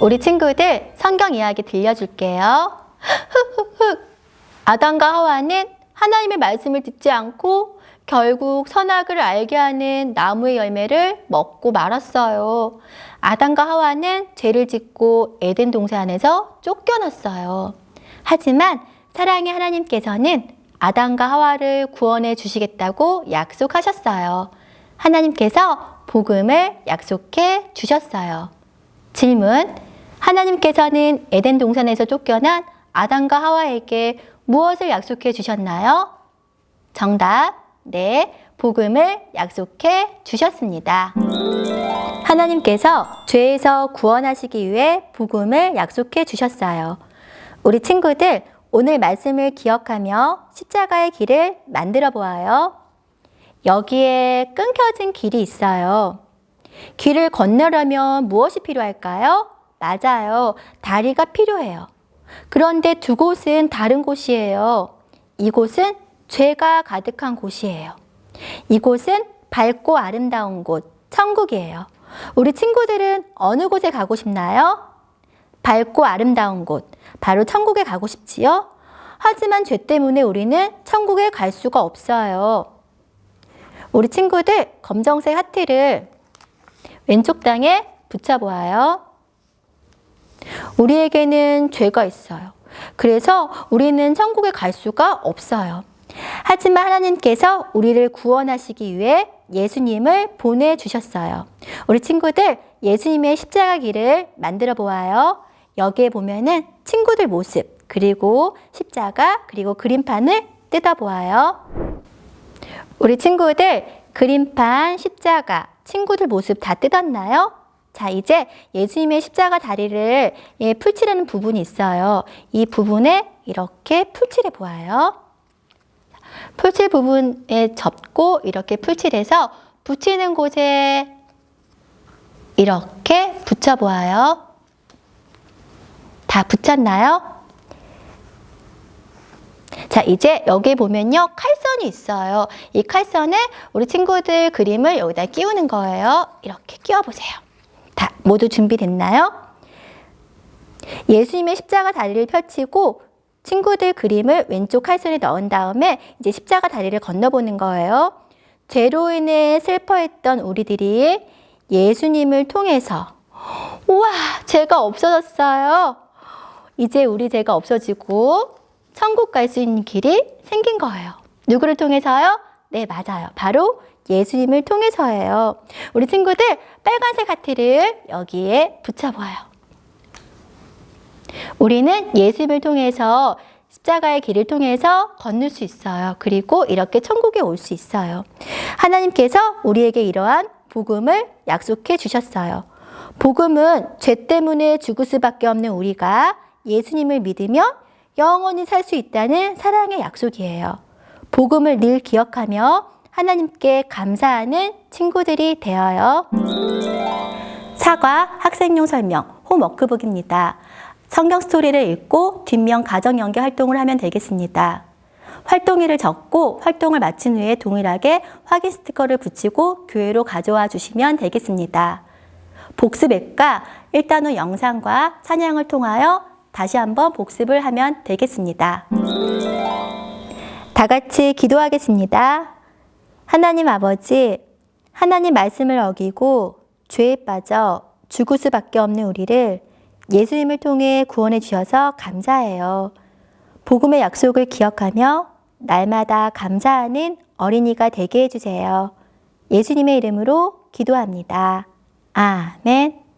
우리 친구들 성경 이야기 들려줄게요. 아담과 하와는 하나님의 말씀을 듣지 않고 결국 선악을 알게 하는 나무의 열매를 먹고 말았어요. 아담과 하와는 죄를 짓고 에덴 동산에서 쫓겨났어요. 하지만 사랑의 하나님께서는 아담과 하와를 구원해 주시겠다고 약속하셨어요. 하나님께서 복음을 약속해 주셨어요. 질문. 하나님께서는 에덴 동산에서 쫓겨난 아담과 하와에게 무엇을 약속해 주셨나요? 정답. 네. 복음을 약속해 주셨습니다. 하나님께서 죄에서 구원하시기 위해 복음을 약속해 주셨어요. 우리 친구들 오늘 말씀을 기억하며 십자가의 길을 만들어 보아요. 여기에 끊겨진 길이 있어요. 길을 건너려면 무엇이 필요할까요? 맞아요. 다리가 필요해요. 그런데 두 곳은 다른 곳이에요. 이곳은 죄가 가득한 곳이에요. 이곳은 밝고 아름다운 곳, 천국이에요. 우리 친구들은 어느 곳에 가고 싶나요? 밝고 아름다운 곳, 바로 천국에 가고 싶지요? 하지만 죄 때문에 우리는 천국에 갈 수가 없어요. 우리 친구들 검정색 하트를 왼쪽 땅에 붙여보아요. 우리에게는 죄가 있어요. 그래서 우리는 천국에 갈 수가 없어요. 하지만 하나님께서 우리를 구원하시기 위해 예수님을 보내주셨어요. 우리 친구들 예수님의 십자가 길을 만들어 보아요. 여기에 보면은 친구들 모습, 그리고 십자가, 그리고 그림판을 뜯어 보아요. 우리 친구들 그림판, 십자가, 친구들 모습 다 뜯었나요? 자, 이제 예수님의 십자가 다리를 예, 풀칠하는 부분이 있어요. 이 부분에 이렇게 풀칠해 보아요. 풀칠 부분에 접고 이렇게 풀칠해서 붙이는 곳에 이렇게 붙여 보아요. 다 붙였나요? 자, 이제 여기 보면요. 칼선이 있어요. 이 칼선에 우리 친구들 그림을 여기다 끼우는 거예요. 이렇게 끼워 보세요. 다 모두 준비됐나요? 예수님의 십자가 다리를 펼치고 친구들 그림을 왼쪽 칼선에 넣은 다음에 이제 십자가 다리를 건너보는 거예요. 죄로 인해 슬퍼했던 우리들이 예수님을 통해서 우와, 죄가 없어졌어요. 이제 우리 죄가 없어지고 천국 갈 수 있는 길이 생긴 거예요. 누구를 통해서요? 네, 맞아요. 바로 예수님을 통해서예요. 우리 친구들 빨간색 하트를 여기에 붙여봐요. 우리는 예수님을 통해서 십자가의 길을 통해서 건널 수 있어요. 그리고 이렇게 천국에 올 수 있어요. 하나님께서 우리에게 이러한 복음을 약속해 주셨어요. 복음은 죄 때문에 죽을 수밖에 없는 우리가 예수님을 믿으면 영원히 살 수 있다는 사랑의 약속이에요. 복음을 늘 기억하며 하나님께 감사하는 친구들이 되어요. 사과 학생용 설명 홈워크북입니다. 성경 스토리를 읽고 뒷면 가정 연계 활동을 하면 되겠습니다. 활동일을 적고 활동을 마친 후에 동일하게 확인 스티커를 붙이고 교회로 가져와 주시면 되겠습니다. 복습 앱과 1단원 영상과 찬양을 통하여 다시 한번 복습을 하면 되겠습니다. 다 같이 기도하겠습니다. 하나님 아버지, 하나님 말씀을 어기고 죄에 빠져 죽을 수밖에 없는 우리를 예수님을 통해 구원해 주셔서 감사해요. 복음의 약속을 기억하며 날마다 감사하는 어린이가 되게 해주세요. 예수님의 이름으로 기도합니다. 아멘.